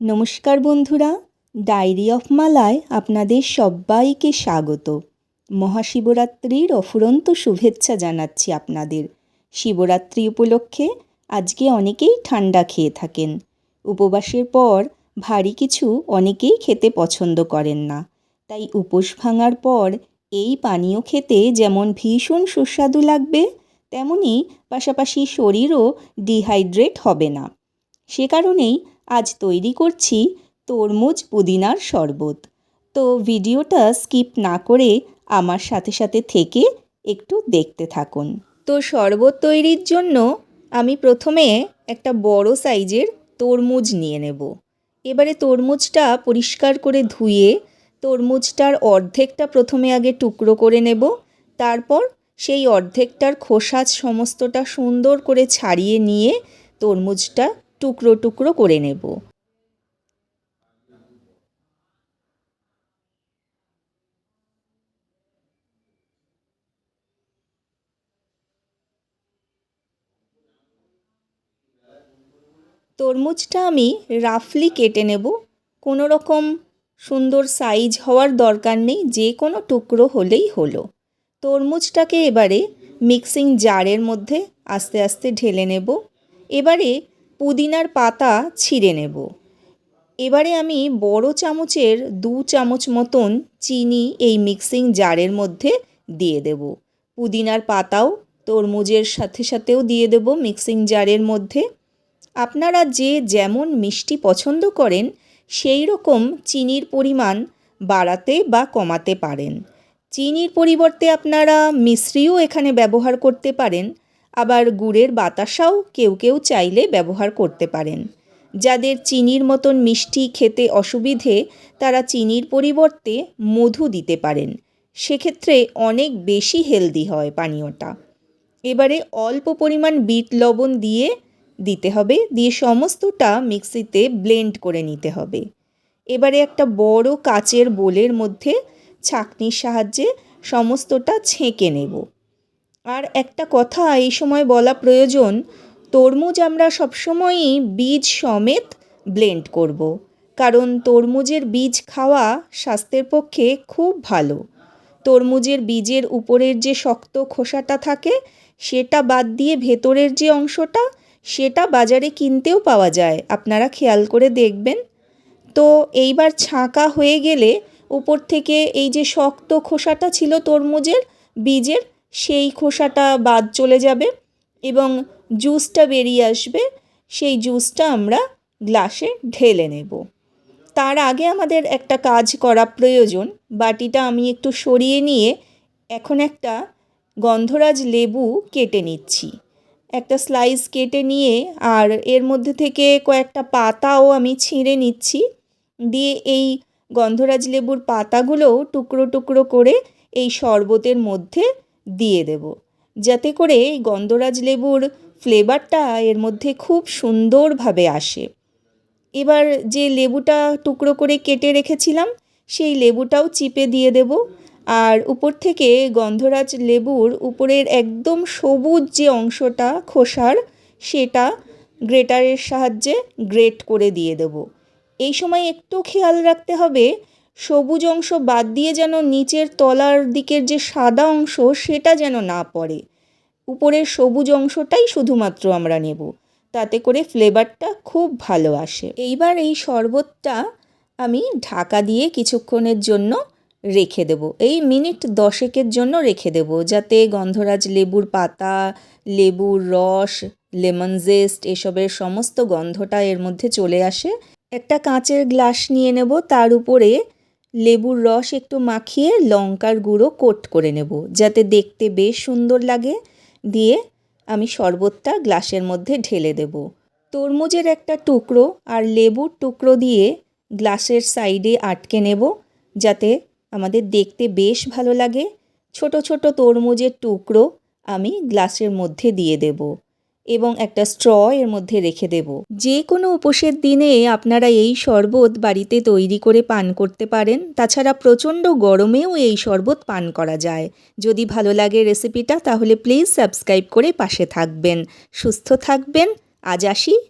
নমস্কার বন্ধুরা, diary of মালায় আপনাদের সবাইকে স্বাগত। মহাশিবরাত্রির অফুরন্ত শুভেচ্ছা জানাচ্ছি আপনাদের। শিবরাত্রি উপলক্ষে আজকে অনেকেই ঠান্ডা খেয়ে থাকেন। উপবাসের পর ভারী কিছু অনেকেই খেতে পছন্দ করেন না। তাই উপোস ভাঙার পর এই পানীয় খেতে যেমন ভীষণ সুস্বাদু লাগবে তেমনই পাশাপাশি শরীরও ডিহাইড্রেট হবে না। সে কারণেই আজ তৈরি করছি তরমুজ পুদিনার শরবত। তো ভিডিওটা স্কিপ না করে আমার সাথে সাথে থেকে একটু দেখতে থাকুন। তো শরবত তৈরির জন্য আমি প্রথমে একটা বড় সাইজের তরমুজ নিয়ে নেব। এবারে তরমুজটা পরিষ্কার করে ধুয়ে তরমুজটার অর্ধেকটা প্রথমে আগে টুকরো করে নেব। তারপর সেই অর্ধেকটার খোসা সমস্তটা সুন্দর করে ছাড়িয়ে নিয়ে তরমুজটা টুকরো টুকরো করে নেব। তরমুজটা আমি রাফলি কেটে নেব। কোনো রকম সুন্দর সাইজ হওয়ার দরকার নেই, যে কোনো টুকরো হলেই হলো। তরমুজটাকে এবারে মিক্সিং জারের মধ্যে আস্তে আস্তে ঢেলে নেব। এবারে পুদিনার পাতা ছিঁড়ে নেব। এবারে আমি বড় চামচের দু চামচ মতন চিনি এই মিক্সিং জারের মধ্যে দিয়ে দেব। পুদিনার পাতাও তরমুজের সাথে সাথেও দিয়ে দেব মিক্সিং জারের মধ্যে। আপনারা যে যেমন মিষ্টি পছন্দ করেন, সেই রকম চিনির পরিমাণ বাড়াতে বা কমাতে পারেন। চিনির পরিবর্তে আপনারা মিশ্রিও এখানে ব্যবহার করতে পারেন। আবার গুড়ের বাতাসাও কেউ কেউ চাইলে ব্যবহার করতে পারেন। যাদের চিনির মতন মিষ্টি খেতে অসুবিধে, তারা চিনির পরিবর্তে মধু দিতে পারেন। সেক্ষেত্রে অনেক বেশি হেলদি হয় পানীয়টা। এবারে অল্প পরিমাণ বিট লবণ দিয়ে দিতে হবে, দিয়ে সমস্তটা মিক্সিতে ব্লেন্ড করে নিতে হবে। এবারে একটা বড় কাচের বোলের মধ্যে ছাঁকনির সাহায্যে সমস্তটা ছেঁকে নেব। আর একটা কথা, এই সময় বলা প্রয়োজন, তরমুজ আমরা সবসময়ই বীজ সমেত ব্লেন্ড করব। কারণ তরমুজের বীজ খাওয়া স্বাস্থ্যের পক্ষে খুব ভালো। তরমুজের বীজের উপরের যে শক্ত খোসাটা থাকে, সেটা বাদ দিয়ে ভেতরের যে অংশটা, সেটা বাজারে কিনতেও পাওয়া যায়। আপনারা খেয়াল করে দেখবেন। তো এইবার ছাঁকা হয়ে গেলে উপর থেকে এই যে শক্ত খোসাটা ছিল তরমুজের বীজের সেই খোসাটা বাদ চলে যাবে এবং জুসটা বেরিয়ে আসবে। সেই জুসটা আমরা গ্লাসে ঢেলে নেব। তার আগে আমাদের একটা কাজ করা প্রয়োজন। বাটিটা আমি একটু সরিয়ে নিয়ে এখন একটা গন্ধরাজ লেবু কেটে নিচ্ছি। একটা স্লাইস কেটে নিয়ে আর এর মধ্যে থেকে কয়েকটা পাতাও আমি ছিঁড়ে নিচ্ছি। দিয়ে এই গন্ধরাজ লেবুর পাতাগুলোও টুকরো টুকরো করে এই শরবতের মধ্যে দিয়ে দেব। যাতে করে এই গন্ধরাজ লেবুর ফ্লেভারটা এর মধ্যে খুব সুন্দরভাবে আসে। এবার যে লেবুটা টুকরো করে কেটে রেখেছিলাম, সেই লেবুটাও চিপে দিয়ে দেব। আর উপর থেকে গন্ধরাজ লেবুর উপরের একদম সবুজ যে অংশটা খোসার, সেটা গ্রেটারের সাহায্যে গ্রেট করে দিয়ে দেব। এই সময় একটু খেয়াল রাখতে হবে সবুজ অংশ বাদ দিয়ে যেন নিচের তলার দিকের যে সাদা অংশ, সেটা যেন না পড়ে। উপরের সবুজ অংশটাই শুধুমাত্র আমরা নেব। তাতে করে ফ্লেভারটা খুব ভালো আসে। এইবার এই শরবতটা আমি ঢাকা দিয়ে কিছুক্ষণের জন্য রেখে দেবো। এই মিনিট দশেকের জন্য রেখে দেবো, যাতে গন্ধরাজ লেবুর পাতা, লেবুর রস, লেমন জেস্ট এসবের সমস্ত গন্ধটা এর মধ্যে চলে আসে। একটা কাঁচের গ্লাস নিয়ে নেব, তার উপরে লেবুর রস একটু মাখিয়ে লঙ্কার গুঁড়ো কোট করে নেব, যাতে দেখতে বেশ সুন্দর লাগে। দিয়ে আমি শরবতটা গ্লাসের মধ্যে ঢেলে দেব। তরমুজের একটা টুকরো আর লেবুর টুকরো দিয়ে গ্লাসের সাইডে আটকে নেব, যাতে আমাদের দেখতে বেশ ভালো লাগে। ছোট ছোট তরমুজের টুকরো আমি গ্লাসের মধ্যে দিয়ে দেব। এবং একটা স্ট্র এর মধ্যে রেখে দেব। যে কোনো উপোসের দিনে আপনারা এই শরবত বাড়িতে তৈরি করে পান করতে পারেন। তাছাড়া প্রচণ্ড গরমেও এই শরবত পান করা যায়। যদি ভালো লাগে রেসিপিটা, তাহলে প্লিজ সাবস্ক্রাইব করে পাশে থাকবেন। সুস্থ থাকবেন। আজ আসি।